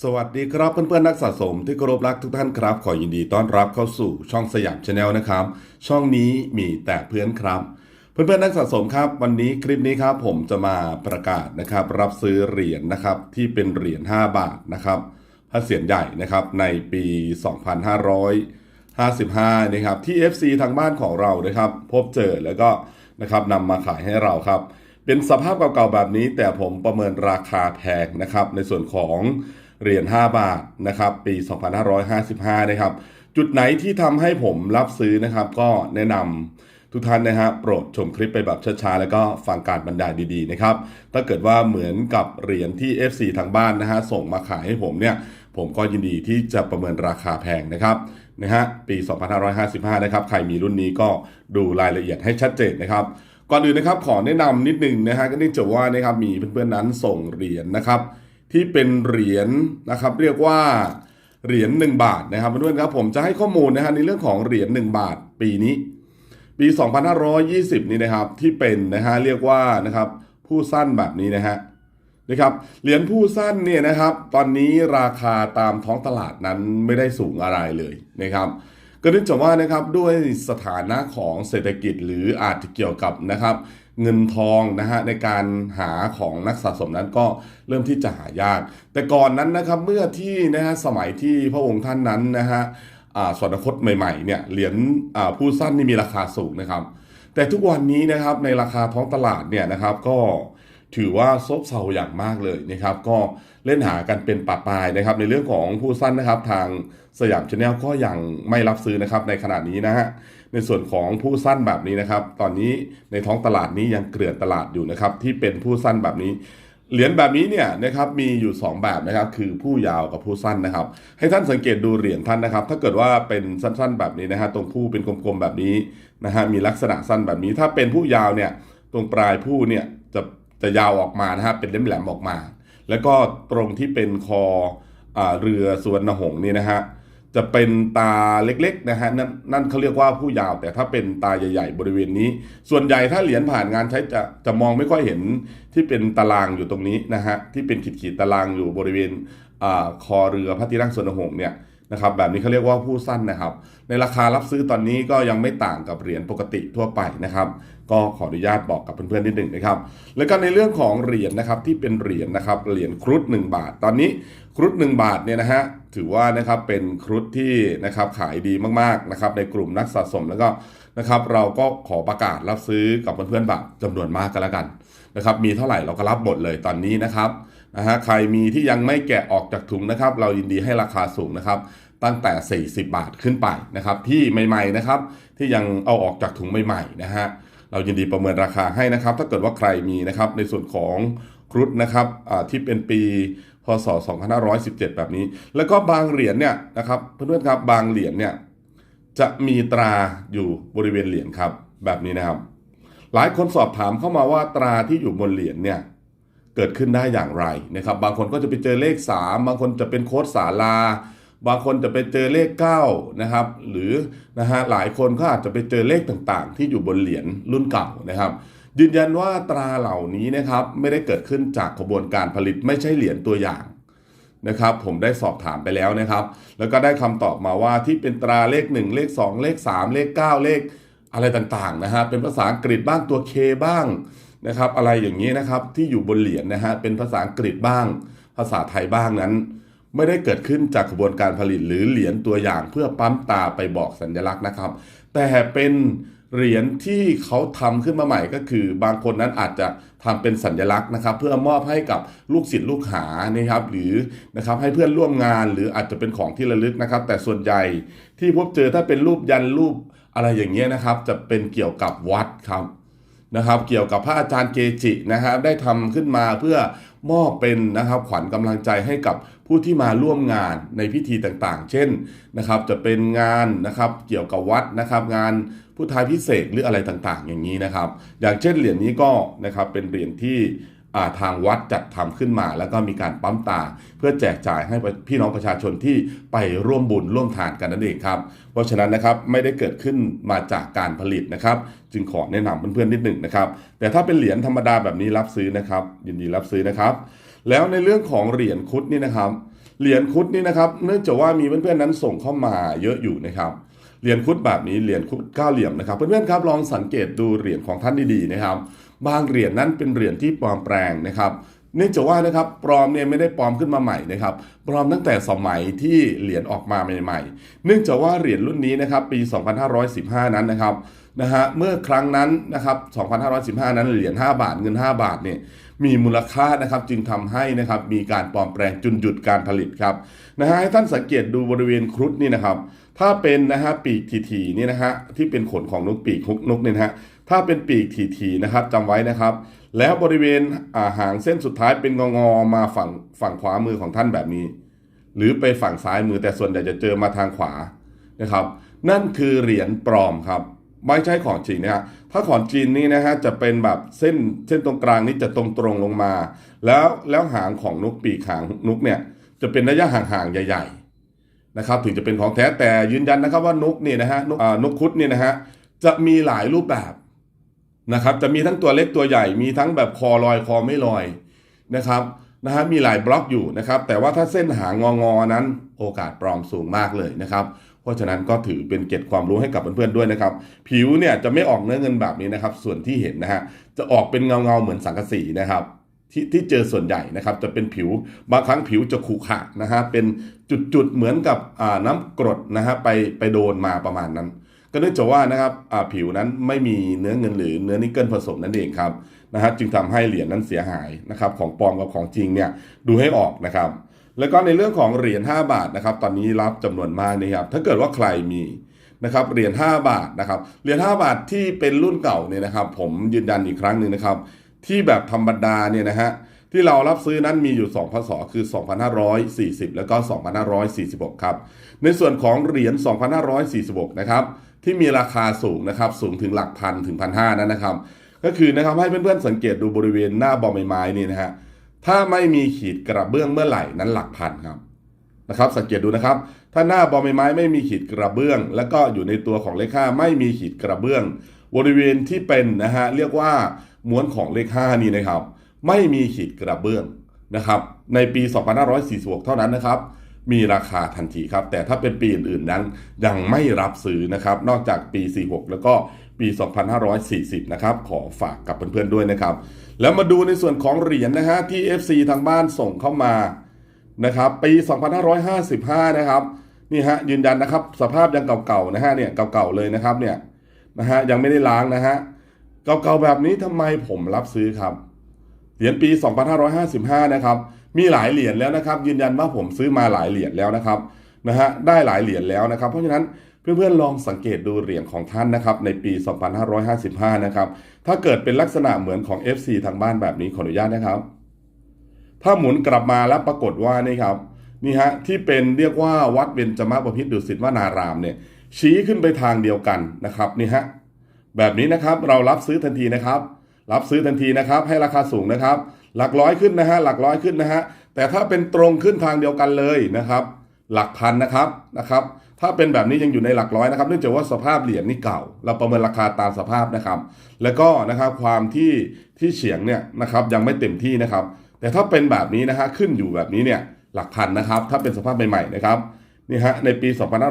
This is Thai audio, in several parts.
สวัสดีครับเพื่อนๆนักสะสมที่เคารพรักทุกท่านครับ ขอยินดีต้อนรับเข้าสู่ช่องสยามชาแนลนะครับ ช่องนี้มีแต่เพื่อนครับ เพื่อนๆนักสะสมครับ วันนี้คลิปนี้ครับผมจะมาประกาศนะครับ รับซื้อเหรียญนะครับที่เป็นเหรียญ5บาทนะครับพระเศียรใหญ่นะครับในปี 2555นะครับที่ FC ทางบ้านของเรานะครับ พบเจอแล้วก็นะครับนำมาขายให้เราครับ เป็นสภาพเก่าๆแบบนี้ แต่ผมประเมินราคาแพงนะครับ ในส่วนของ เหรียญ5บาทนะครับปี 2555 นะครับ จุดไหนที่ทำให้ผมรับซื้อนะครับ ก็แนะนำทุกท่านนะฮะโปรดชมคลิปไปแบบช้าๆ แล้วก็ฟังการบรรยายดีๆนะครับ ถ้าเกิดว่าเหมือนกับเหรียญที่ FC ทางบ้านนะฮะส่งมาขายให้ผมเนี่ยผมก็ยินดีที่จะประเมินราคาแพงนะครับนะฮะปี 2555 นะครับ ใครมีรุ่นนี้ก็ดูรายละเอียดให้ชัดเจนนะครับ ก่อนอื่นนะครับขอแนะนำนิดนึงนะฮะก็เนื่องจากว่านะครับมีเพื่อนๆนั้นส่งเหรียญนะครับ ที่เป็นเหรียญนะครับ เรียกว่าเหรียญ1บาทนะครับเพื่อนๆครับผมจะให้ข้อมูลนะฮะในเรื่องของเหรียญ1บาทปีนี้ ปี 2520 นี่นะครับที่เป็นนะฮะเรียกว่านะครับผู้สั้นแบบนี้นะฮะนะครับเหรียญผู้สั้นเนี่ยนะครับตอนนี้ราคาตามท้องตลาดนั้นไม่ได้สูงอะไรเลยนะครับก็เนื่องจากว่านะครับด้วยสถานะของเศรษฐกิจหรืออาจจะเกี่ยวกับนะครับ เงินทองนะฮะในการหาของนักสะสมนั้นก็เริ่มที่จะหายาก แต่ก่อนนั้นนะครับเมื่อที่นะฮะสมัยที่พระองค์ท่านนั้นนะฮะอ่าสวรรคตใหม่ๆเนี่ยเหรียญอ่าผู้สั้นนี่มีราคาสูงนะครับ แต่ทุกวันนี้นะครับในราคาท้องตลาดเนี่ยนะครับก็ ถือว่าซบเซาอย่างมากเลยนะครับ ก็เล่นหากันเป็นปะปายนะครับ ในเรื่องของผู้สั้นนะครับ ทางสยามชาแนลก็ยังไม่รับซื้อนะครับในขณะนี้นะฮะในส่วนของผู้สั้นแบบนี้นะครับ ตอนนี้ในท้องตลาดนี้ยังเกลื่อนตลาดอยู่นะครับ ที่เป็นผู้สั้นแบบนี้เหรียญแบบนี้เนี่ยนะครับมีอยู่ 2 แบบนะครับคือผู้ยาวกับผู้สั้นนะครับ ให้ท่านสังเกตดูเหรียญท่านนะครับ ถ้าเกิดว่าเป็นสั้นๆแบบนี้นะฮะตรงผู้เป็นกลมๆแบบนี้นะฮะมีลักษณะสั้นแบบนี้ ถ้าเป็นผู้ยาวเนี่ยตรงปลายผู้เนี่ยจะ จะยาวออกมานะฮะเป็นเล่มแหลมออกมา แล้วก็ตรงที่เป็นคออเรือสวนหงนี่นะฮะจะเป็นตาเล็กๆนะฮะนั่นนั่นเขาเรียกว่าผู้ยาว แต่ถ้าเป็นตาใหญ่ ๆ บริเวณนี้ ส่วนใหญ่ถ้าเหรียญผ่านงานใช้จะจะมองไม่ค่อยเห็นที่เป็นตารางอยู่ตรงนี้นะฮะที่เป็นขีดๆตารางอยู่บริเวณอคอเรือพระที่นั่งสวนหงเนี่ย นะครับแบบนี้เขาเรียกว่าผู้สั้นนะครับ ในราคารับซื้อตอนนี้ก็ยังไม่ต่างกับเหรียญปกติทั่วไปนะครับ ก็ขออนุญาตบอกกับเพื่อนๆนิดหนึ่งนะครับ แล้วก็ในเรื่องของเหรียญนะครับที่เป็นเหรียญนะครับเหรียญครุฑ1บาท ตอนนี้ครุฑ1บาทเนี่ยนะฮะถือว่านะครับเป็นครุฑที่นะครับขายดีมากๆนะครับในกลุ่มนักสะสมแล้วก็นะครับเราก็ขอประกาศรับซื้อกับเพื่อนๆแบบจำนวนมากกันแล้วกันนะครับมีเท่าไหร่เราก็รับหมดเลยตอนนี้นะครับ นะฮะใครมีที่ยังไม่แกะออกจากถุงนะครับ เรายินดีให้ราคาสูงนะครับ ตั้งแต่ 40 บาทขึ้นไปนะครับ ที่ใหม่ๆนะครับ ที่ยังเอาออกจากถุงใหม่ๆนะฮะเรายินดีประเมินราคาให้นะครับ ถ้าเกิดว่าใครมีนะครับในส่วนของครุฑนะครับที่เป็นปีพศ 2517 แบบนี้ แล้วก็บางเหรียญเนี่ยนะครับเพื่อนๆครับบางเหรียญเนี่ยจะมีตราอยู่บริเวณเหรียญครับแบบนี้นะครับ หลายคนสอบถามเข้ามาว่าตราที่อยู่บนเหรียญเนี่ย เกิดขึ้นได้อย่างไรนะครับ บางคนก็จะไปเจอเลข 3 บางคนจะเป็นโค้ดสาลา บางคนจะไปเจอเลข9นะครับ หรือนะฮะหลายคนก็อาจจะไปเจอเลขต่างๆ ที่อยู่บนเหรียญรุ่นเก่านะครับ ยืนยันว่าตราเหล่านี้นะครับไม่ได้เกิดขึ้นจากกระบวนการผลิตไม่ใช่เหรียญตัวอย่างนะครับผมได้สอบถามไปแล้วนะครับ แล้วก็ได้คำตอบมาว่าที่เป็นตราเลข 1 เลข 2 เลข 3 เลข 9 เลขอะไรต่างๆนะฮะเป็นภาษาอังกฤษบ้างตัว K บ้าง นะครับ อะไรอย่างนี้นะครับที่อยู่บนเหรียญนะฮะเป็นภาษาอังกฤษบ้าง ภาษาไทยบ้างนั้น ไม่ได้เกิดขึ้นจากกระบวนการผลิตหรือเหรียญตัวอย่างเพื่อปั๊มตาไปบอกสัญลักษณ์นะครับ แต่เป็นเหรียญที่เขาทำขึ้นมาใหม่ก็คือ บางคนนั้นอาจจะทำเป็นสัญลักษณ์นะครับ เพื่อมอบให้กับลูกศิษย์ลูกหานะครับหรือนะครับให้เพื่อนร่วมงานหรืออาจจะเป็นของที่ระลึกนะครับ แต่ส่วนใหญ่ที่พบเจอถ้าเป็นรูปยันรูปอะไรอย่างเงี้ยนะครับ จะเป็นเกี่ยวกับวัดครับ นะครับเกี่ยวกับพระอาจารย์เกจินะครับได้ทำขึ้นมาเพื่อมอบเป็นนะครับขวัญกำลังใจให้กับผู้ที่มาร่วมงานในพิธีต่างๆ เช่นนะครับจะเป็นงานนะครับเกี่ยวกับวัดนะครับงานพุทธาพิเศษหรืออะไรต่างๆ อย่างนี้นะครับ อย่างเช่นเหรียญนี้ก็นะครับเป็นเหรียญที่ ทางวัดจัดทำขึ้นมา แล้วก็มีการปั๊มตา เพื่อแจกจ่ายให้พี่น้องประชาชนที่ไปร่วมบุญร่วมทานกันนั่นเองครับ เพราะฉะนั้นนะครับไม่ได้เกิดขึ้นมาจากการผลิตนะครับ จึงขอแนะนำเพื่อนๆนิดหนึ่งนะครับ แต่ถ้าเป็นเหรียญธรรมดาแบบนี้รับซื้อนะครับ ยินดีรับซื้อนะครับ แล้วในเรื่องของเหรียญคุดนี่นะครับ เหรียญคุดนี่นะครับ เนื่องจากว่ามีเพื่อนๆนั้นส่งเข้ามาเยอะอยู่นะครับเหรียญคุดแบบนี้เหรียญคุดก้าเหลี่ยมนะครับเพื่อนๆครับลองสังเกตดูเหรียญของท่านดีๆนะครับ บางเหรียญนั้นเป็นเหรียญที่ปลอมแปลงนะครับเนื่องจากว่านะครับปลอมเนี่ยไม่ได้ปลอมขึ้นมาใหม่นะครับปลอมตั้งแต่สมัยที่เหรียญออกมาใหม่ๆ เนื่องจากว่าเหรียญรุ่นนี้นะครับปี 2515 นั้นนะครับนะฮะเมื่อครั้งนั้นนะครับ 2515 นั้นเหรียญ 5 บาทเงิน 5 บาทเนี่ยมีมูลค่านะครับจึงทำให้นะครับมีการปลอมแปลงจนหยุดการผลิตครับนะฮะให้ท่านสังเกตดูบริเวณครุฑนี่นะครับ ถ้าเป็นนะฮะปีกทีๆนี่นะฮะที่เป็นขนของนกปีกนกเนี่ยนะฮะ ถ้าเป็นปีกทีๆนะครับจำไว้นะครับ แล้วบริเวณาหางเส้นสุดท้ายเป็นงองอๆมาฝั่งฝั่งขวามือของท่านแบบนี้ หรือไปฝั่งซ้ายมือแต่ส่วนใหญ่จะเจอมาทางขวานะครับ นั่นคือเหรียญปลอมครับไม่ใช่ของจริงนะฮะถ้าของจริงนี่นะฮะจะเป็นแบบเส้นเส้นตรงกลางนี่จะตรงตรงลงมา แล้วแล้วหางของนกปีกหางนกเนี่ยจะเป็นระยะห่างๆใหญ่ ๆนะครับ ถึงจะเป็นของแท้แต่ยืนยันนะครับว่านกเนี่ยนะฮะนกอ่านกครุฑเนี่ยนะฮะจะมีหลายรูปแบบ นะครับจะมีทั้งตัวเล็กตัวใหญ่มีทั้งแบบคอลอยคอไม่ลอยนะครับนะฮะมีหลายบล็อกอยู่นะครับ แต่ว่าถ้าเส้นหางงอๆนั้นโอกาสปลอมสูงมากเลยนะครับเพราะฉะนั้นก็ถือเป็นเก็ดความรู้ให้กับเพื่อนๆด้วยนะครับ ผิวเนี่ยจะไม่ออกเนื้อเงินแบบนี้นะครับ ส่วนที่เห็นนะฮะจะออกเป็นเงาๆเหมือนสังกะสีนะครับที่ที่เจอส่วนใหญ่นะครับจะเป็นผิวบางครั้งผิวจะขรุขระนะฮะเป็นจุดๆเหมือนกับน้ำกรดนะฮะไปไปโดนมาประมาณนั้น ก็เนื่องจากว่านะครับผิวนั้นไม่มีเนื้อเงินหรือเนื้อนิกเกิลผสมนั่นเองครับนะฮะจึงทำให้เหรียญนั้นเสียหายนะครับของปลอมกับของจริงเนี่ยดูให้ออกนะครับ แล้วก็ในเรื่องของเหรียญ5บาทนะครับตอนนี้รับจำนวนมากนะครับถ้าเกิดว่าใครมีนะครับเหรียญ5บาทนะครับเหรียญ5บาทที่เป็นรุ่นเก่าเนี่ยนะครับ ผมยืนยันอีกครั้งหนึ่งนะครับ ที่แบบธรรมดาเนี่ยนะฮะที่เรารับซื้อนั้นมีอยู่2พศคือ 2540 แล้วก็ 2546 ครับ ในส่วนของเหรียญ 2546 นะครับ ที่มีราคาสูงนะครับสูงถึงหลักพันถึงพันห้านั้นนะครับ ก็คือนะครับให้เพื่อนๆสังเกตดูบริเวณหน้าบอมใบไม้นี่นะฮะถ้าไม่มีขีดกระเบื้องเมื่อไหร่นั้นหลักพันครับนะครับ สังเกตดูนะครับ ถ้าหน้าบอมใบไม้ไม่มีขีดกระเบื้อง แล้วก็อยู่ในตัวของเลขห้าไม่มีขีดกระเบื้อง บริเวณที่เป็นนะฮะเรียกว่าม้วนของเลขห้านี่นะครับ ไม่มีขีดกระเบื้องนะครับ ในปี 2546 เท่านั้นนะครับ มีราคาทันทีครับ แต่ถ้าเป็นปีอื่นๆนั้นยังไม่รับซื้อนะครับ นอกจากปี 46 แล้วก็ปี 2540 นะครับ ขอฝากกับเพื่อนๆด้วยนะครับ แล้วมาดูในส่วนของเหรียญนะฮะที่ FC ทางบ้านส่งเข้ามานะครับ ปี 2555 นะครับนี่ฮะยืนยันนะครับสภาพยังเก่าๆนะฮะเนี่ยเก่าๆเลยนะครับเนี่ยนะฮะยังไม่ได้ล้างนะฮะเก่าๆแบบนี้ทำไมผมรับซื้อครับเหรียญปี 2555 นะครับ มีหลายเหรียญแล้วนะครับ ยืนยันว่าผมซื้อมาหลายเหรียญแล้วนะครับนะฮะได้หลายเหรียญแล้วนะครับ เพราะฉะนั้นเพื่อนๆลองสังเกตดูเหรียญของท่านนะครับในปี 2555 นะครับ ถ้าเกิดเป็นลักษณะเหมือนของ FC ทางบ้านแบบนี้ขออนุญาตนะครับ ถ้าหมุนกลับมาแล้วปรากฏว่านี่ครับนี่ฮะที่เป็นเรียกว่าวัดเบญจมาบพิตรดุสิตวนารามเนี่ยชี้ขึ้นไปทางเดียวกันนะครับนี่ฮะแบบนี้นะครับเรารับซื้อทันทีนะครับ รับซื้อทันทีนะครับ ให้ราคาสูงนะครับ หลักร้อยขึ้นนะฮะหลักร้อยขึ้นนะฮะแต่ถ้าเป็นตรงขึ้นทางเดียวกันเลยนะครับ หลักพันนะครับนะครับถ้าเป็นแบบนี้ยังอยู่ในหลักร้อยนะครับ เนื่องจากว่าสภาพเหรียญนี่เก่า เราประเมินราคาตามสภาพนะครับ แล้วก็นะครับความที่ที่เฉียงเนี่ยนะครับยังไม่เต็มที่นะครับ แต่ถ้าเป็นแบบนี้นะฮะขึ้นอยู่แบบนี้เนี่ยหลักพันนะครับ ถ้าเป็นสภาพใหม่ๆนะครับ นี่ฮะในปี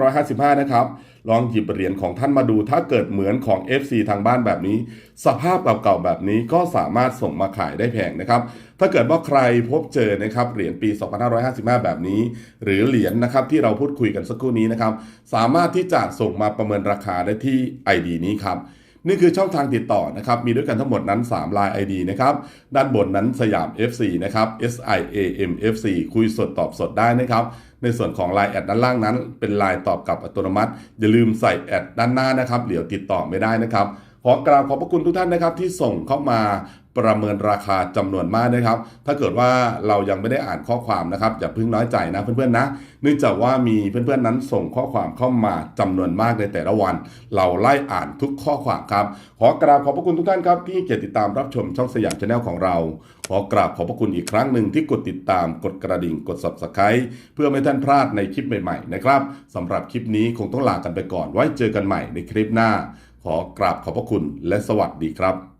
2555 นะครับ ลองหยิบเหรียญของท่านมาดู ถ้าเกิดเหมือนของ FC ทางบ้านแบบนี้ สภาพเก่าๆแบบนี้ก็สามารถส่งมาขายได้แพงนะครับ ถ้าเกิดว่าใครพบเจอนะครับเหรียญปี 2555 แบบนี้ หรือเหรียญนะครับที่เราพูดคุยกันสักครู่นี้นะครับ สามารถที่จะส่งมาประเมินราคาได้ที่ ID นี้ครับ นี่คือช่องทางติดต่อนะครับ มีด้วยกันทั้งหมดนั้น 3 ลาย ID นะครับ ด้านบนนั้นสยาม FC นะครับ S I A M F C คุยสดตอบสดได้นะครับ ในส่วนของ Line แอดด้านล่างนั้น เป็นลายตอบกลับอัตโนมัติ อย่าลืมใส่แอดด้านหน้านะครับเดี๋ยวติดต่อไม่ได้นะครับขอกราบขอบพระคุณทุกท่านนะครับที่ส่งเข้ามา ประเมินราคาจำนวนมากนะครับ ถ้าเกิดว่าเรายังไม่ได้อ่านข้อความนะครับอย่าเพิ่งน้อยใจนะเพื่อนๆนะ เนื่องจากว่ามีเพื่อนๆนั้นส่งข้อความเข้ามาจำนวนมากในแต่ละวัน เราไล่อ่านทุกข้อความครับ ขอกราบขอบพระคุณทุกท่านครับที่เกียรติดตามรับชมช่องสยามชาแนลของเรา ขอกราบขอบพระคุณอีกครั้งหนึ่งที่กดติดตามกดกระดิ่งกด subscribe เพื่อไม่ท่านพลาดในคลิปใหม่ๆนะครับสำหรับคลิปนี้คงต้องลากันไปก่อนไว้เจอกันใหม่ในคลิปหน้า ขอกราบขอบพระคุณและสวัสดีครับ